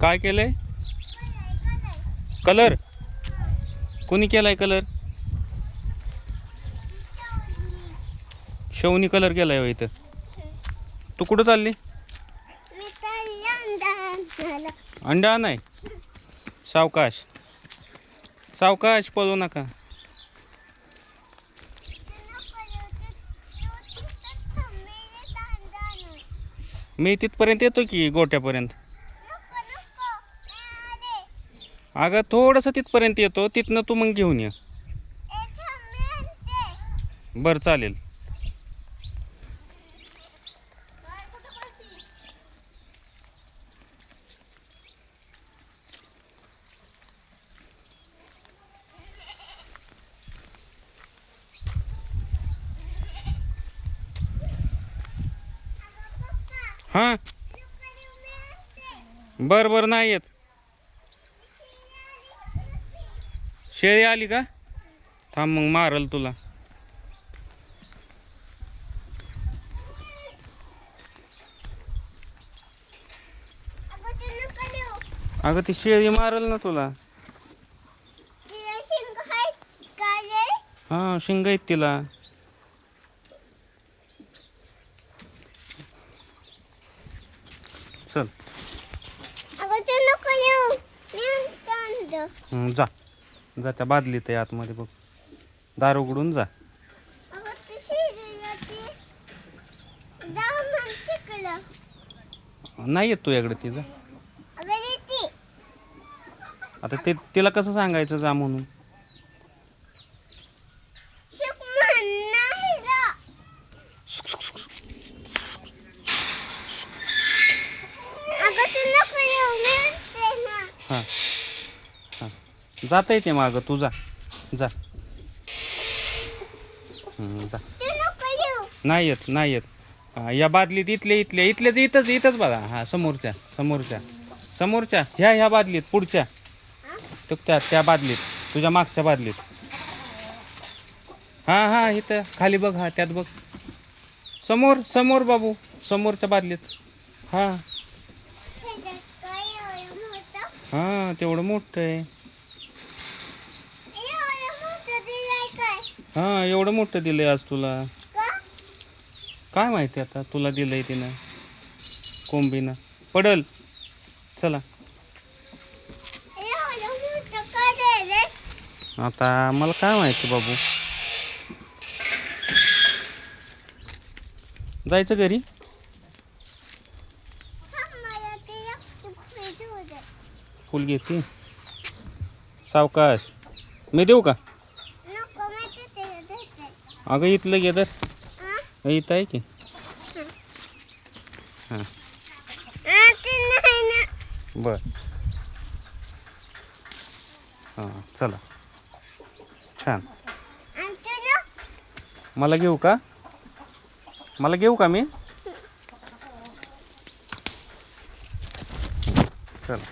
काय केलंय? कलर कोणी केलाय कलर शवनी कलर केलाय होय इथं. तू कुठं चालली? अंडा नाही सावकाश. सावकाश पळू नका. मी तिथपर्यंत येतो की गोट्यापर्यंत? अगं थोडंसं तिथपर्यंत येतो. तिथनं तू मग घेऊन ये. बरं चालेल. हां? बरं बरं नाही येत. शेळी आली का? थांब मग मारल तुला. अगं ती शेळी मारल ना तुला. हां शिंग आहेत तिला. चल. जा. जा त्या बादलीत आहे आतमध्ये बघ. दार उघडून जा. नाही येत तुझ्याकडे तिचं आता ते तिला कसं सांगायचं जा म्हणून? हां हां. जाता येते मागं तू जा. जा. हं, जा. नाही येत नाही येत. हा, या बादलीत इथले इथले इथले इथंच इथंच बघा. हा समोरच्या समोरच्या. समोरच्या ह्या ह्या बादलीत पुढच्या. तो त्या त्या बादलीत तुझ्या मागच्या बादलीत. हां हां इथं खाली बघ हा त्यात बघ. समोर समोर बाबू समोरच्या बादलीत. हां. हां तेवढं मोठं आहे. हां एवढं मोठं दिलंय आज तुला. काय माहिती आता तुला दिलंय तिनं. कोंबीनं. पडल. चला. आता मला काय माहिती बाबू. जायचं घरी? फुल घेते. सावकाश. मी देऊ का? अगं इथलं घे तर. इथं आहे की? हाँ. बर. हाँ चला. छान. मला घेऊ का? मला घेऊ का मी? चला.